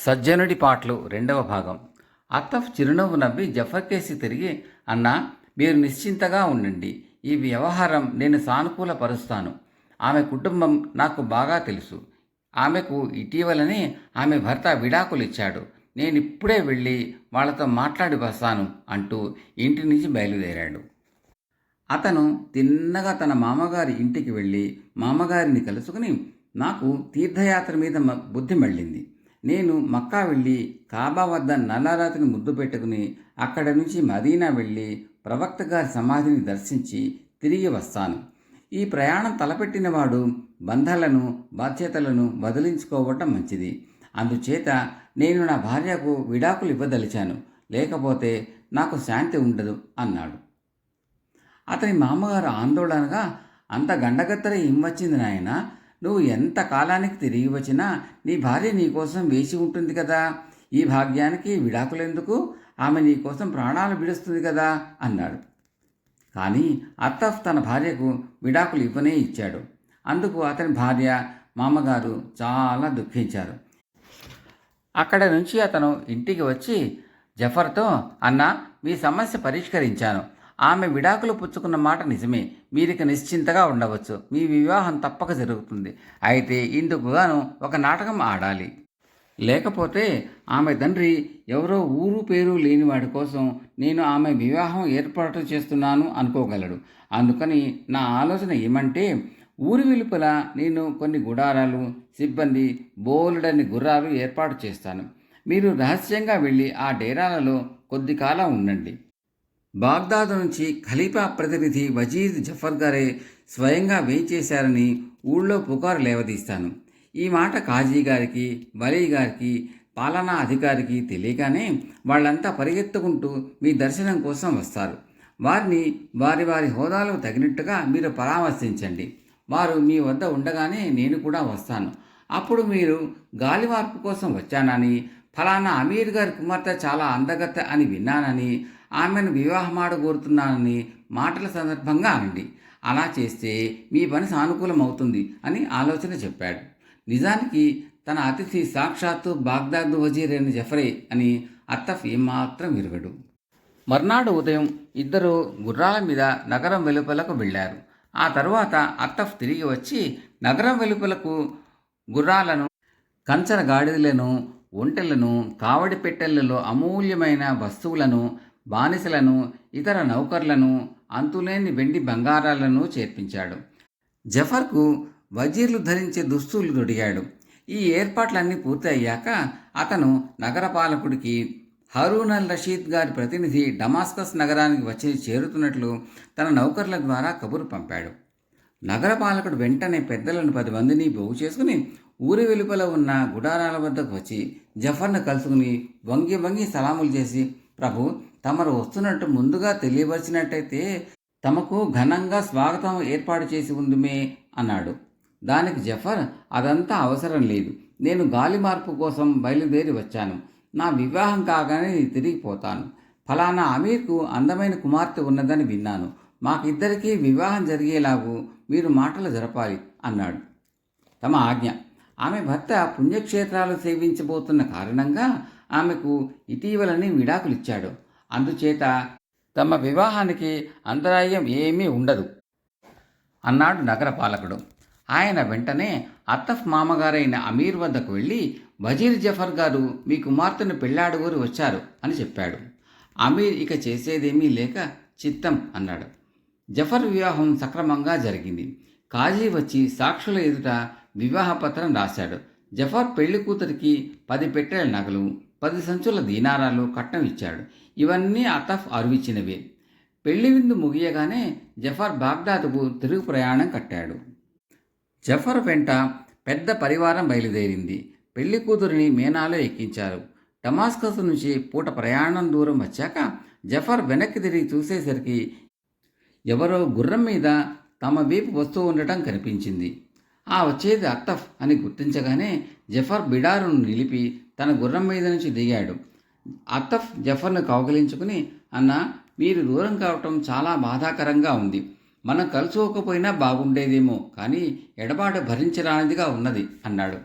సజ్జనుడి పాటలు రెండవ భాగం. అత్తఫ్ చిరునవ్వు నవ్వి జఫర్ కేసి తిరిగి అన్నా మీరు నిశ్చింతగా ఉండండి. ఈ వ్యవహారం నేను సానుకూలపరుస్తాను. ఆమె కుటుంబం నాకు బాగా తెలుసు. ఆమెకు ఇటీవలనే ఆమె భర్త విడాకులు ఇచ్చాడు నేను ఇప్పుడే వెళ్ళి వాళ్ళతో మాట్లాడి వస్తాను అంటూ ఇంటి నుంచి బయలుదేరాడు. అతను తిన్నగా తన మామగారి ఇంటికి వెళ్ళి మామగారిని కలుసుకుని నాకు తీర్థయాత్ర మీద బుద్ధి మళ్ళింది. నేను మక్కా వెళ్ళి కాబా వద్ద నల్లారాతిని ముద్దు పెట్టుకుని అక్కడ నుంచి మదీనా వెళ్ళి ప్రవక్త గారి సమాధిని దర్శించి తిరిగి వస్తాను. ఈ ప్రయాణం తలపెట్టినవాడు బంధాలను బాధ్యతలను వదిలించుకోవటం మంచిది. అందుచేత నేను నా భార్యకు విడాకులు ఇవ్వదలిచాను. లేకపోతే నాకు శాంతి ఉండదు అన్నాడు. అతని మామగారు ఆందోళనగా అంత గండగత్తర ఏం వచ్చింది నాయన? నువ్వు ఎంత కాలానికి తిరిగి వచ్చినా నీ భార్య నీకోసం వేచి ఉంటుంది కదా. ఈ భాగ్యానికి విడాకులెందుకు? ఆమె నీకోసం ప్రాణాలు విడుస్తుంది కదా అన్నాడు. కానీ అత్తఫ్ తన భార్యకు విడాకులు ఇవ్వనే ఇచ్చాడు. అందుకు అతని భార్య మామగారు చాలా దుఃఖించారు. అక్కడ నుంచి అతను ఇంటికి వచ్చి జఫర్తో అన్న మీ సమస్య పరిష్కరించాను. ఆమె విడాకులు పుచ్చుకున్న మాట నిజమే. మీరిక నిశ్చింతగా ఉండవచ్చు. మీ వివాహం తప్పక జరుగుతుంది. అయితే ఇందుకుగాను ఒక నాటకం ఆడాలి. లేకపోతే ఆమె తండ్రి ఎవరో ఊరు పేరు లేనివాడి కోసం నేను ఆమె వివాహం ఏర్పాటు చేస్తున్నాను అనుకోగలడు. అందుకని నా ఆలోచన ఏమంటే ఊరి వెలుపల నేను కొన్ని గుడారాలు సిబ్బంది బోలుడని గుర్రాలు ఏర్పాటు చేస్తాను. మీరు రహస్యంగా వెళ్ళి ఆ డేరాలలో కొద్ది కాలం ఉండండి. బాగ్దాదు నుంచి ఖలీఫా ప్రతినిధి వజీద్ జఫర్ గారే స్వయంగా వేయించేశారని ఊళ్ళో పుకారు లేవదీస్తాను. ఈ మాట కాజీ గారికి వలీ గారికి పాలనా అధికారికి తెలియగానే వాళ్ళంతా పరిగెత్తుకుంటూ మీ దర్శనం కోసం వస్తారు. వారిని వారి వారి హోదాలకు తగినట్టుగా మీరు పరామర్శించండి. వారు మీ వద్ద ఉండగానే నేను కూడా వస్తాను. అప్పుడు మీరు గాలివార్పు కోసం వచ్చానని ఫలానా అమీర్ గారి కుమార్తె చాలా అందగత్త అని విన్నానని ఆమెను వివాహమాడగోరుతున్నానని మాటల సందర్భంగా అనండి అలా చేస్తే మీ పని సానుకూలం అవుతుంది అని ఆలోచన చెప్పాడు. నిజానికి తన అతిథి సాక్షాత్తు బాగ్దాద్ వజీర్ అయిన జఫరే అని అత్తఫ్ ఏమాత్రం విరగడు. మర్నాడు ఉదయం ఇద్దరు గుర్రాల మీద నగరం వెలుపలకు వెళ్ళారు. ఆ తరువాత అత్తఫ్ తిరిగి వచ్చి నగరం వెలుపలకు గుర్రాలను కంచర గాడిదలను ఒంటెలను కావడి పెట్టెలలో అమూల్యమైన వస్తువులను బానిసలను ఇతర నౌకర్లను అంతులేని వెండి బంగారాలను చేర్పించాడు. జఫర్కు వజీర్లు ధరించే దుస్తులు తొడిగాడు ఈ ఏర్పాట్లన్నీ పూర్తి అయ్యాక అతను నగరపాలకుడికి హరూన్ అల్ రషీద్ గారి ప్రతినిధి డమాస్కస్ నగరానికి వచ్చి చేరుతున్నట్లు తన నౌకర్ల ద్వారా కబురు పంపాడు. నగరపాలకుడు వెంటనే పెద్దలను పది మందిని పోగు చేసుకుని ఊరి వెలుపల ఉన్న గుడారాల వద్దకు వచ్చి జఫర్ను కలుసుకుని వంగి వంగి సలాములు చేసి ప్రభు తమరు వస్తున్నట్టు ముందుగా తెలియవలసినట్టయితే తమకు ఘనంగా స్వాగతం ఏర్పాటు చేసి ఉందిమే అన్నాడు. దానికి జఫర్ అదంతా అవసరం లేదు. నేను గాలి మార్పు కోసం బయలుదేరి వచ్చాను. నా వివాహం కాగానే నేను తిరిగిపోతాను ఫలానా అమీర్కు అందమైన కుమార్తె ఉన్నదని విన్నాను. మాకిద్దరికీ వివాహం జరిగేలాగూ మీరు మాటలు జరపాలి అన్నాడు. తమ ఆజ్ఞ. ఆమె భర్త పుణ్యక్షేత్రాలు సేవించబోతున్న కారణంగా ఆమెకు ఇటీవలనే విడాకులిచ్చాడు. అందుచేత తమ వివాహానికి అంతరాయం ఏమీ ఉండదు. అన్నాడు నగరపాలకుడు. ఆయన వెంటనే అత్తఫ్ మామగారైన అమీర్ వద్దకు వెళ్ళి వజీర్ జఫర్ గారు మీ కుమార్తెను పెళ్ళాడుగురు వచ్చారు అని చెప్పాడు. అమీర్ ఇక చేసేదేమీ లేక చిత్తం అన్నాడు. జఫర్ వివాహం సక్రమంగా జరిగింది. కాజీ వచ్చి సాక్షుల ఎదుట వివాహ పత్రం రాశాడు. జఫర్ పెళ్ళి కూతురికి పది పెట్టెల నగలు పది సంచుల దీనారాలు కట్నం ఇచ్చాడు. ఇవన్నీ అతఫ్ అరువిచ్చినవే. పెళ్ళి విందు ముగియగానే జఫర్ బాగ్దాద్కు తిరుగు ప్రయాణం కట్టాడు. జఫర్ వెంట పెద్ద పరివారం బయలుదేరింది. పెళ్ళి కూతురిని మేనాలో ఎక్కించారు. డమాస్కస్ నుంచి పూట ప్రయాణం దూరం వచ్చాక జఫర్ వెనక్కి తిరిగి చూసేసరికి ఎవరో గుర్రం మీద తమ వీపు వస్తూ ఉండటం కనిపించింది. ఆ వచ్చేది అత్తఫ్ అని గుర్తించగానే జఫర్ బిడారును నిలిపి తన గుర్రం మీద నుంచి దిగాడు. అత్తఫ్ జఫర్ను కౌగలించుకుని అన్న మీరు దూరం కావటం చాలా బాధాకరంగా ఉంది. మనం కలుసుకోకపోయినా బాగుండేదేమో కానీ ఎడబాటు భరించరానిదిగా ఉన్నది అన్నాడు.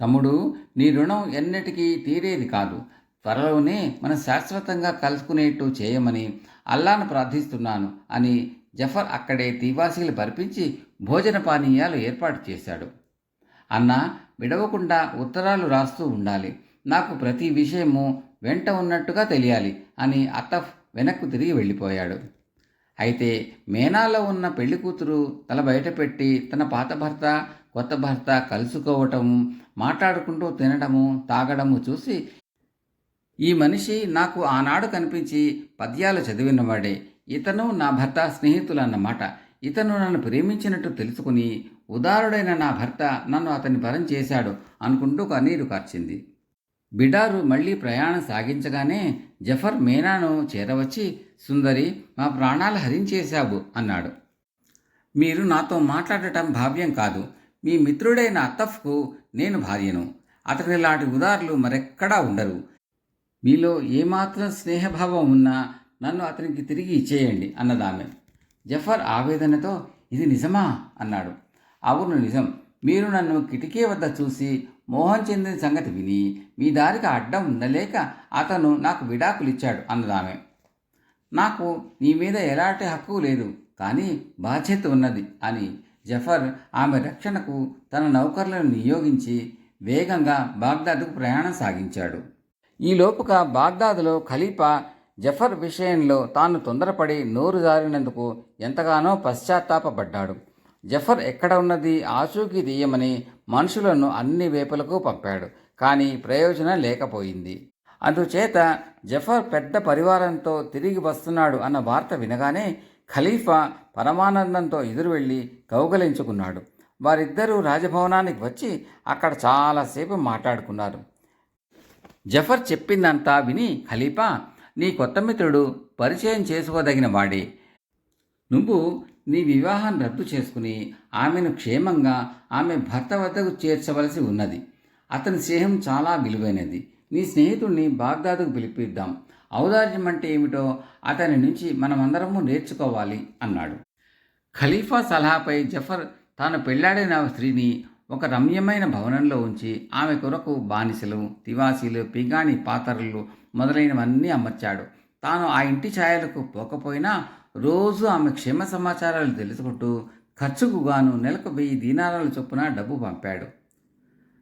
తమ్ముడు నీ రుణం ఎన్నటికీ తీరేది కాదు. త్వరలోనే మనం శాశ్వతంగా కలుసుకునేట్టు చేయమని అల్లాను ప్రార్థిస్తున్నాను అని జఫర్ అక్కడే తీవాసీలు పరిపించి భోజన పానీయాలు ఏర్పాటు చేశాడు. అన్న విడవకుండా ఉత్తరాలు రాస్తూ ఉండాలి. నాకు ప్రతి విషయము వెంట ఉన్నట్టుగా తెలియాలి అని అతఫ్ వెనక్కు తిరిగి వెళ్ళిపోయాడు. అయితే మేనాలో ఉన్న పెళ్ళి కూతురు తల బయటపెట్టి తన పాత భర్త కొత్త భర్త కలుసుకోవటము మాట్లాడుకుంటూ తినడము తాగడము చూసి ఈ మనిషి నాకు ఆనాడు కనిపించి పద్యాలు చదివినవాడే. ఇతను నా భర్త స్నేహితులన్నమాట. ఇతను నన్ను ప్రేమించినట్టు తెలుసుకుని ఉదారుడైన నా భర్త నన్ను అతని పరం చేశాడు అనుకుంటూ కన్నీరు కార్చింది. బిడారు మళ్ళీ ప్రయాణం సాగించగానే జఫర్ మేనాను చేరవచ్చి సుందరి మా ప్రాణాలు హరించేశావు అన్నాడు. మీరు నాతో మాట్లాడటం భావ్యం కాదు. మీ మిత్రుడైన అత్తఫ్కు నేను భార్యను. అతని లాంటి ఉదారులు మరెక్కడా ఉండరు. మీలో ఏమాత్రం స్నేహభావం ఉన్నా నన్ను అతనికి తిరిగి ఇచ్చేయండి అన్నదామె. జఫర్ ఆవేదనతో ఇది నిజమా? అన్నాడు. అవును నిజం. మీరు నన్ను కిటికీ వద్ద చూసి మోహన్ చెందిన సంగతి విని మీ దారికి అడ్డం ఉండలేక అతను నాకు విడాకులిచ్చాడు అన్నదామె. నాకు నీ మీద ఎలాంటి హక్కు లేదు కానీ బాధ్యత ఉన్నది అని జఫర్ ఆమె రక్షణకు తన నౌకర్లను నియోగించి వేగంగా బాగ్దాద్కు ప్రయాణం సాగించాడు. ఈ లోపుగా బాగ్దాద్లో ఖలీఫా జఫర్ విషయంలో తాను తొందరపడి నోరు జారినందుకు ఎంతగానో పశ్చాత్తాపడ్డాడు జఫర్ ఎక్కడ ఉన్నది ఆచూకీ తీయమని మనుషులను అన్ని వేపులకు పంపాడు కానీ ప్రయోజనం లేకపోయింది. అందుచేత జఫర్ పెద్ద పరివారంతో తిరిగి వస్తున్నాడు అన్న వార్త వినగానే ఖలీఫా పరమానందంతో ఎదురు వెళ్ళి కౌగలించుకున్నాడు. వారిద్దరూ రాజభవనానికి వచ్చి అక్కడ చాలాసేపు మాట్లాడుకున్నారు. జఫర్ చెప్పిందంతా విని ఖలీఫా నీ కొత్త మిత్రుడు పరిచయం చేసుకోదగిన వాడే. నువ్వు నీ వివాహం రద్దు చేసుకుని ఆమెను క్షేమంగా ఆమె భర్త వద్దకు చేర్చవలసి ఉన్నది. అతని స్నేహం చాలా విలువైనది. నీ స్నేహితుడిని బాగ్దాదుకు పిలిపిద్దాం. ఔదార్యం అంటే ఏమిటో అతని నుంచి మనమందరము నేర్చుకోవాలి అన్నాడు. ఖలీఫా సలహాపై జఫర్ తాను పెళ్ళాడిన స్త్రీని ఒక రమ్యమైన భవనంలో ఉంచి ఆమె కొరకు బానిసలు తివాసీలు పింగాణి పాత్రలు మొదలైనవన్నీ అమర్చాడు. తాను ఆ ఇంటి ఛాయలకు పోకపోయినా రోజు ఆమె క్షేమ సమాచారాలు తెలుసుకుంటూ ఖర్చుకు గాను నెలకు వెయ్యి దీనారాల చొప్పున డబ్బు పంపాడు.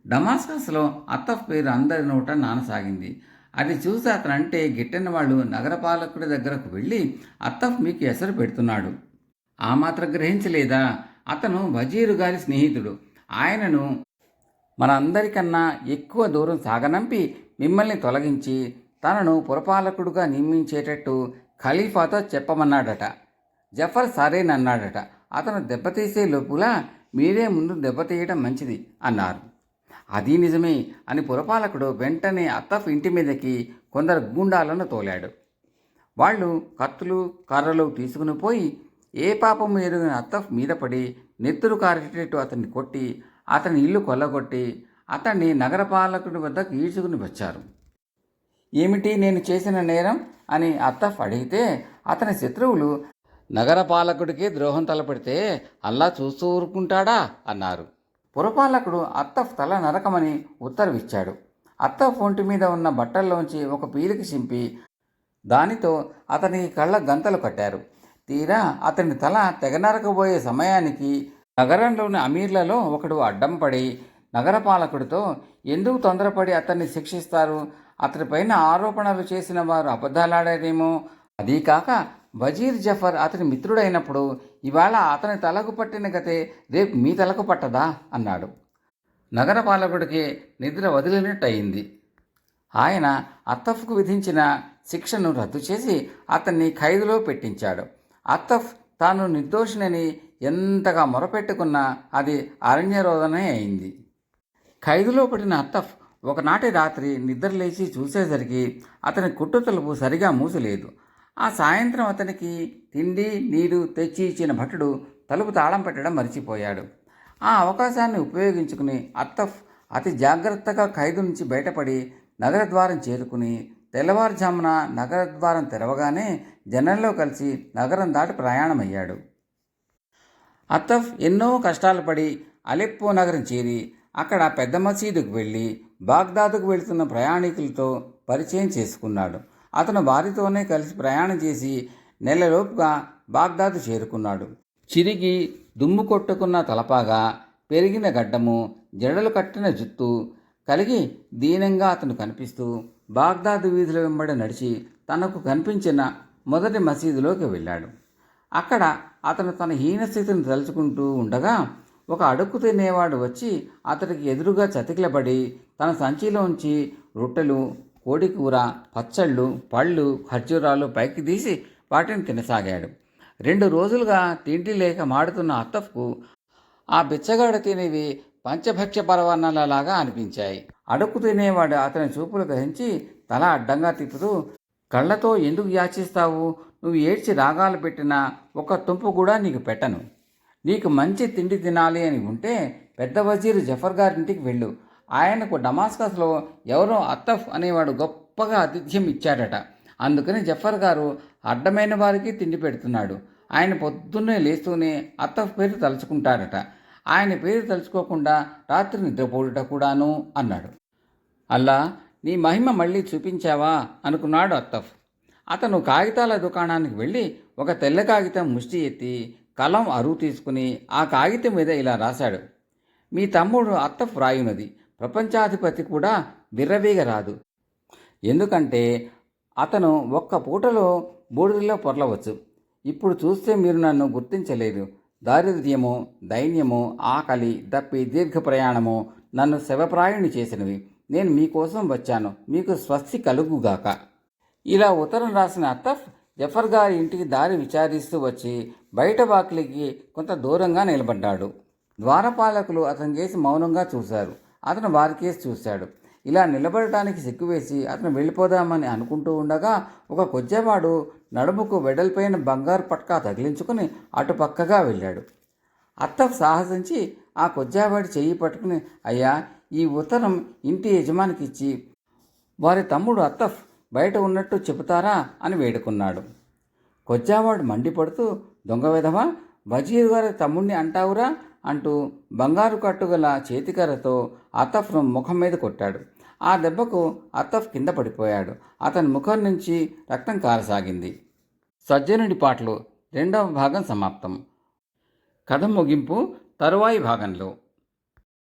డమాస్కస్లో అత్తఫ్ పేరు అందరి నోట నానసాగింది. అది చూసి అతనంటే గిట్టని వాళ్ళు నగరపాలకుడి దగ్గరకు వెళ్ళి అత్తఫ్ మీకు ఎసరు పెడుతున్నాడు. ఆ మాత్రం గ్రహించలేదా? అతను వజీరు గారి స్నేహితుడు. ఆయనను మనందరికన్నా ఎక్కువ దూరం సాగనంపి మిమ్మల్ని తొలగించి తనను పురపాలకుడుగా నియమించేటట్టు ఖలీఫాతో చెప్పమన్నాడట. జఫర్ సరేనన్నాడట అతను దెబ్బతీసే లోపులా మీరే ముందు దెబ్బతీయడం మంచిది అన్నారు. అది నిజమే అని పురపాలకుడు వెంటనే అత్తఫ్ ఇంటి మీదకి కొందరు గూండాలను తోలాడు. వాళ్ళు కత్తులు కర్రలు తీసుకుని పోయి ఏ పాపం ఎరుగిన అత్తఫ్ మీద పడి నెత్తురు కారేటట్టు అతన్ని కొట్టి అతని ఇల్లు కొల్లగొట్టి అతన్ని నగరపాలకుడి వద్దకు ఈడ్చుకుని వచ్చారు. ఏమిటి నేను చేసిన నేరం? అని అత్తఫ్ అడిగితే అతని శత్రువులు నగరపాలకుడికి ద్రోహం తలపెడితే అల్లా చూస్తూ ఊరుకుంటాడా? అన్నారు. పురపాలకుడు అత్తఫ్ తల నరకమని ఉత్తర్విచ్చాడు. అత్తఫ్ ఒంటి మీద ఉన్న బట్టల్లోంచి ఒక పీలికి చింపి దానితో అతనికి కళ్ళ గంతలు కట్టారు. తీరా అతని తల తెగనరకబోయే సమయానికి నగరంలోని అమీర్లలో ఒకడు అడ్డం పడి నగరపాలకుడితో ఎందుకు తొందరపడి అతన్ని శిక్షిస్తారు? అతనిపైన ఆరోపణలు చేసిన వారు అబద్ధాలాడారేమో. అదీ కాక వజీర్ జఫర్ అతని మిత్రుడైనప్పుడు ఇవాళ అతని తలకు పట్టిన గతే రేపు మీ తలకు పట్టదా? అన్నాడు. నగరపాలకుడికి నిద్ర వదిలినట్టయింది. ఆయన అత్తఫ్కు విధించిన శిక్షను రద్దు చేసి అతన్ని ఖైదులో పెట్టించాడు. అత్తఫ్ తాను నిర్దోషినని ఎంతగా మొరపెట్టుకున్నా అది అరణ్యరోధనే అయింది. ఖైదులో పడిన అత్తఫ్ ఒకనాటి రాత్రి నిద్రలేచి చూసేసరికి అతని కుట్టు తలుపు సరిగా మూసలేదు. ఆ సాయంత్రం అతనికి తిండి నీరు తెచ్చి ఇచ్చిన భటుడు తలుపు తాళం పెట్టడం మర్చిపోయాడు. ఆ అవకాశాన్ని ఉపయోగించుకుని అత్తఫ్ అతి జాగ్రత్తగా ఖైదు నుంచి బయటపడి నగరద్వారం చేరుకుని తెల్లవారుజామున నగరద్వారం తెరవగానే జనంలో కలిసి నగరం దాటి ప్రయాణమయ్యాడు. అత్తఫ్ ఎన్నో కష్టాలు పడి అలెప్పో నగరం చేరి అక్కడ పెద్ద మసీదుకు వెళ్ళి బాగ్దాదుకు వెళుతున్న ప్రయాణికులతో పరిచయం చేసుకున్నాడు. అతను వారితోనే కలిసి ప్రయాణం చేసి నెలలోపుగా బాగ్దాదు చేరుకున్నాడు. చిరిగి దుమ్ము కొట్టుకున్న తలపాగా పెరిగిన గడ్డము జడలు కట్టిన జుత్తు కలిగి దీనంగా అతను కనిపిస్తూ బాగ్దాదు వీధుల వెంబడి నడిచి తనకు కనిపించిన మొదటి మసీదులోకి వెళ్ళాడు. అక్కడ అతను తన హీనస్థితిని తలుచుకుంటూ ఉండగా ఒక అడుక్కు తినేవాడు వచ్చి అతడికి ఎదురుగా చతికిలబడి తన సంచిలోంచి రొట్టెలు కోడికూర పచ్చళ్ళు పళ్ళు ఖర్జూరాలు పైకి తీసి వాటిని తినసాగాడు. రెండు రోజులుగా తిండి లేక మాడుతున్న అత్తఫ్కు ఆ బిచ్చగాడు తినేవి పంచభక్ష్య పరవర్ణాలలాగా అనిపించాయి. అడుక్కు తినేవాడు అతని చూపులు గ్రహించి తల అడ్డంగా తిప్పుతూ కళ్ళతో ఎందుకు యాచిస్తావు? నువ్వు ఏడ్చి రాగాలు పెట్టినా ఒక తుంపు కూడా నీకు పెట్టను. నీకు మంచి తిండి తినాలి అని ఉంటే పెద్ద వజీరు జఫర్ గారింటికి వెళ్ళు. ఆయనకు డమాస్కస్లో ఎవరో అత్తఫ్ అనేవాడు గొప్పగా ఆతిథ్యం ఇచ్చాడట. అందుకని జఫర్ గారు అడ్డమైన వారికి తిండి పెడుతున్నాడు. ఆయన పొద్దున్నే లేస్తూనే అత్తఫ్ పేరు తలుచుకుంటాడట ఆయన పేరు తలుచుకోకుండా రాత్రి నిద్రపోడుట కూడాను అన్నాడు. అల్లా నీ మహిమ మళ్ళీ చూపించావా? అనుకున్నాడు అత్తఫ్. అతను కాగితాల దుకాణానికి వెళ్ళి ఒక తెల్ల కాగితం ముష్టి ఎత్తి కలం అరువు తీసుకుని ఆ కాగితం మీద ఇలా రాశాడు. మీ తమ్ముడు అత్త రాయునది ప్రపంచాధిపతి కూడా విర్రవీగరాదు. ఎందుకంటే అతను ఒక్క పూటలో బూడిదలో పొరలవచ్చు. ఇప్పుడు చూస్తే మీరు నన్ను గుర్తించలేదు. దారిద్ర్యము దైన్యము ఆకలి దప్పి దీర్ఘ ప్రయాణము నన్ను శవప్రాయుని చేసినవి. నేను మీకోసం వచ్చాను. మీకు స్వస్తి కలుగుగాక. ఇలా ఉత్తరం రాసిన అత్తఫ్ జఫర్ గారి ఇంటికి దారి విచారిస్తూ వచ్చి బయట వాకిలికి కొంత దూరంగా నిలబడ్డాడు. ద్వారపాలకులు అతని కేసి మౌనంగా చూశారు. అతను వారి కేసి చూశాడు. ఇలా నిలబడటానికి సిక్కువేసి అతను వెళ్ళిపోదామని అనుకుంటూ ఉండగా ఒక కొజ్జేవాడు నడుముకు వెడల్పైన బంగారు పట్కా తగిలించుకుని అటుపక్కగా వెళ్ళాడు. అత్తఫ్ సాహసించి ఆ కొజ్జావాడి చెయ్యి పట్టుకుని అయ్యా ఈ ఉత్తరం ఇంటి యజమానికి ఇచ్చి వారి తమ్ముడు అత్తఫ్ బయట ఉన్నట్టు చెబుతారా అని వేడుకున్నాడు. కొజ్జావాడు మండిపడుతూ దొంగ విధవా వజీర్ గారి తమ్ముణ్ణి అంటావురా? అంటూ బంగారు కట్టుగల చేతికర్రతో అతఫ్ను ముఖం మీద కొట్టాడు. ఆ దెబ్బకు అతఫ్ కింద పడిపోయాడు. అతని ముఖం నుంచి రక్తం కారసాగింది. సజ్జనుడి పాటలు రెండవ భాగం సమాప్తం. కథ ముగింపు తరువాయి భాగంలో.